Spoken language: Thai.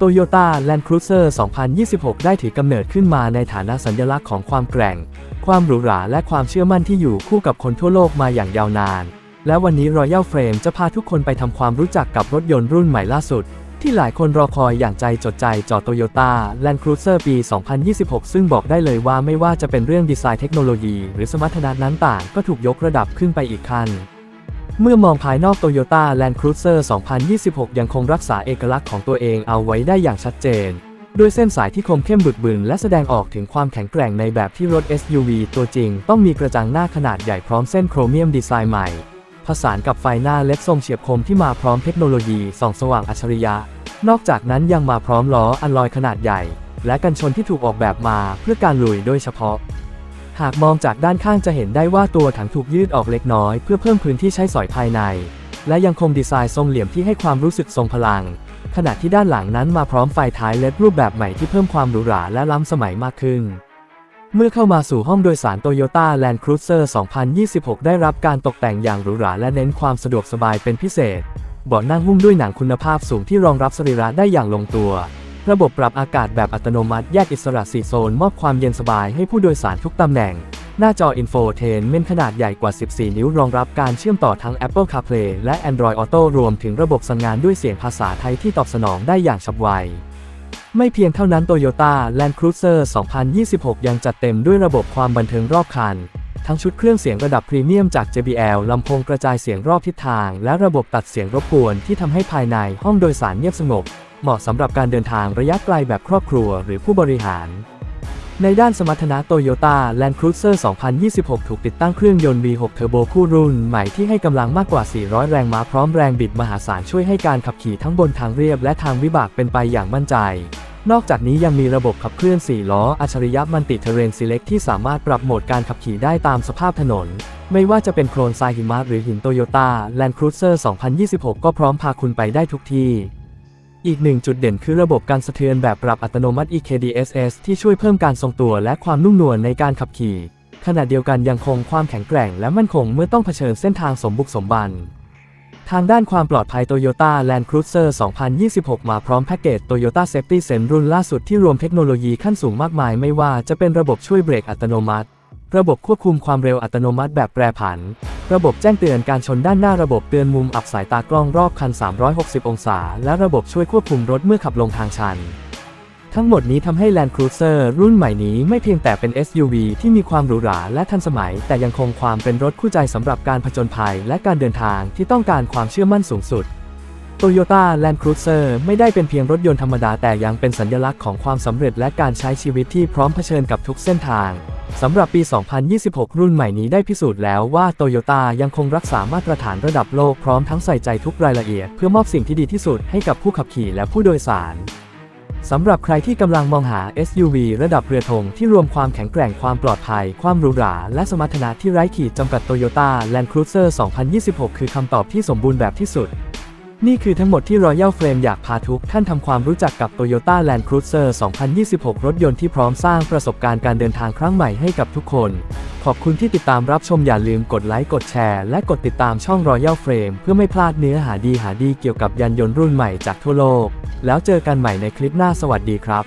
Toyota Land Cruiser 2026 ได้ถือกำเนิดขึ้นมาในฐานะสัญลักษณ์ของความแกร่ง ความหรูหราและความเชื่อมั่นที่อยู่คู่กับคนทั่วโลกมาอย่างยาวนาน และวันนี้ Royal Frame จะพาทุกคนไปทำความรู้จักกับรถยนต์รุ่นใหม่ล่าสุด ที่หลายคนรอคอยอย่างใจจดใจจอ Toyota Land Cruiser ปี 2026 ซึ่งบอกได้เลยว่าไม่ว่าจะเป็นเรื่องดีไซน์เทคโนโลยี หรือสมรรถนะนั้นต่างก็ถูกยกระดับขึ้นไปอีกขั้น เมื่อมองภายนอก Toyota Land Cruiser 2026 ยังคงรักษาเอกลักษณ์ของตัวเองเอาไว้ได้อย่างชัดเจน ด้วยเส้นสายที่คมเข้มบึกบึนและแสดงออกถึงความแข็งแกร่งในแบบที่รถ SUV ตัวจริง ต้องมีกระจังหน้าขนาดใหญ่พร้อมเส้นโครเมียมดีไซน์ใหม่ ผสานกับไฟหน้าเล็ดทรงเฉียบคมที่มาพร้อมเทคโนโลยีส่องสว่างอัจฉริยะ นอกจากนั้นยังมาพร้อมล้ออัลลอยขนาดใหญ่ และกันชนที่ถูกออกแบบมาเพื่อการลุยโดยเฉพาะ หากมองจากด้านข้างจะเห็นได้ว่าตัวถังถูกยืดออกเล็กน้อย เพื่อเพิ่มพื้นที่ใช้สอยภายใน และยังคงดีไซน์ทรงเหลี่ยมที่ให้ความรู้สึกทรงพลัง ขณะที่ด้านหลังนั้นมาพร้อมไฟท้ายเล็ดรูปแบบใหม่ที่เพิ่มความหรูหราและล้ำสมัยมากขึ้น เมื่อเข้ามาสู่ห้องโดยสาร Toyota Land Cruiser 2026 ได้รับการตกแต่งอย่างหรูหราและเน้นความสะดวกสบายเป็นพิเศษเบาะนั่งหุ้มด้วยหนังคุณภาพสูงที่รองรับสรีระได้อย่างลงตัว ระบบปรับอากาศแบบอัตโนมัติแยกอิสระ4โซน มอบความเย็นสบายให้ผู้โดยสารทุกตำแหน่ง หน้าจอ Infotainment ขนาดใหญ่กว่า 14 นิ้ว รองรับการเชื่อมต่อทั้ง Apple CarPlay และ Android Auto รวมถึงระบบสั่งงานด้วยเสียงภาษาไทยที่ตอบสนองได้อย่างฉับไวไม่เพียงเท่านั้น Toyota Land Cruiser 2026 ยังจัดเต็มด้วยระบบความบันเทิงรอบคัน ทั้งชุดเครื่องเสียงระดับพรีเมียมจาก JBL ลำโพงกระจายเสียงรอบทิศทาง และระบบตัดเสียงรบกวนที่ทำให้ภายในห้องโดยสารเงียบสงบ เหมาะสำหรับการเดินทางระยะไกลแบบครอบครัวหรือผู้บริหาร ในด้านสมรรถนะ Toyota Land Cruiser 2026 ถูกติดตั้งเครื่องยนต์ V6 Turbo คู่รุ่นใหม่ที่ให้กำลังมากกว่า 400 แรงม้าพร้อมแรงบิดมหาศาลช่วยให้การขับขี่ทั้งบนทางเรียบและทางวิบากเป็นไปอย่างมั่นใจนอกจากนี้ยังมีระบบขับเคลื่อน 4 ล้อ อัจฉริยะมันติเทเรนซีเล็กที่สามารถปรับโหมดการขับขี่ได้ตามสภาพถนน ไม่ว่าจะเป็นโคลนทรายหิมะหรือหินโตโยต้า Land Cruiser 2026 ก็พร้อมพาคุณไปได้ทุกที่ อีกหนึ่งจุดเด่นคือระบบการสะเทือนแบบปรับอัตโนมัติ EKDSS ที่ช่วยเพิ่มการทรงตัวและความนุ่มนวลในการขับขี่ ขณะเดียวกันยังคงความแข็งแกร่งและมั่นคงเมื่อต้องเผชิญเส้นทางสมบุกสมบัน ทางด้านความปลอดภัย Toyota Land Cruiser 2026 มาพร้อมแพ็กเกจ Toyota Safety Sense รุ่นล่าสุดที่รวมเทคโนโลยีขั้นสูงมากมายไม่ว่าจะเป็นระบบช่วยเบรกอัตโนมัติ ระบบควบคุมความเร็วอัตโนมัติแบบแปรผัน ระบบแจ้งเตือนการชนด้านหน้าระบบเตือนมุมอับสายตากล้องรอบคัน 360 องศา และระบบช่วยควบคุมรถเมื่อขับลงทางชัน ทั้งหมดนี้ทำให้ Land Cruiser รุ่นใหม่นี้ไม่เพียงแต่เป็น SUV ที่มีความหรูหราและทันสมัย แต่ยังคงความเป็นรถคู่ใจสำหรับการผจญภัยและการเดินทางที่ต้องการความเชื่อมั่นสูงสุด Toyota Land Cruiser ไม่ได้เป็นเพียงรถยนต์ธรรมดาแต่ยังเป็นสัญลักษณ์ของความสำเร็จและการใช้ชีวิตที่พร้อมเผชิญกับทุกเส้นทาง สำหรับปี 2026 รุ่นใหม่นี้ได้พิสูจน์แล้วว่า Toyota ยังคงรักษามาตรฐานระดับโลกพร้อมทั้งใส่ใจทุกรายละเอียด เพื่อมอบสิ่งที่ดีที่สุดให้กับผู้ขับขี่และผู้โดยสารสำหรับใครที่กำลังมองหา SUV ระดับเรือธงที่รวมความแข็งแกร่งความปลอดภัย ความหรูหรา และสมรรถนะที่ไร้ขีดจำกัด Toyota Land Cruiser 2026 คือคำตอบที่สมบูรณ์แบบที่สุด นี่คือทั้งหมดที่ Royal Frame อยากพาทุกท่านทำความรู้จักกับ Toyota Land Cruiser 2026 รถยนต์ที่พร้อมสร้างประสบการณ์การเดินทางครั้งใหม่ให้กับทุกคน ขอบคุณที่ติดตามรับชมอย่าลืมกดไลค์กดแชร์ และกดติดตามช่อง Royal Frame เพื่อไม่พลาดเนื้อหาดีหาดีเกี่ยวกับยานยนต์รุ่นใหม่จากทั่วโลก แล้วเจอกันใหม่ในคลิปหน้าสวัสดีครับ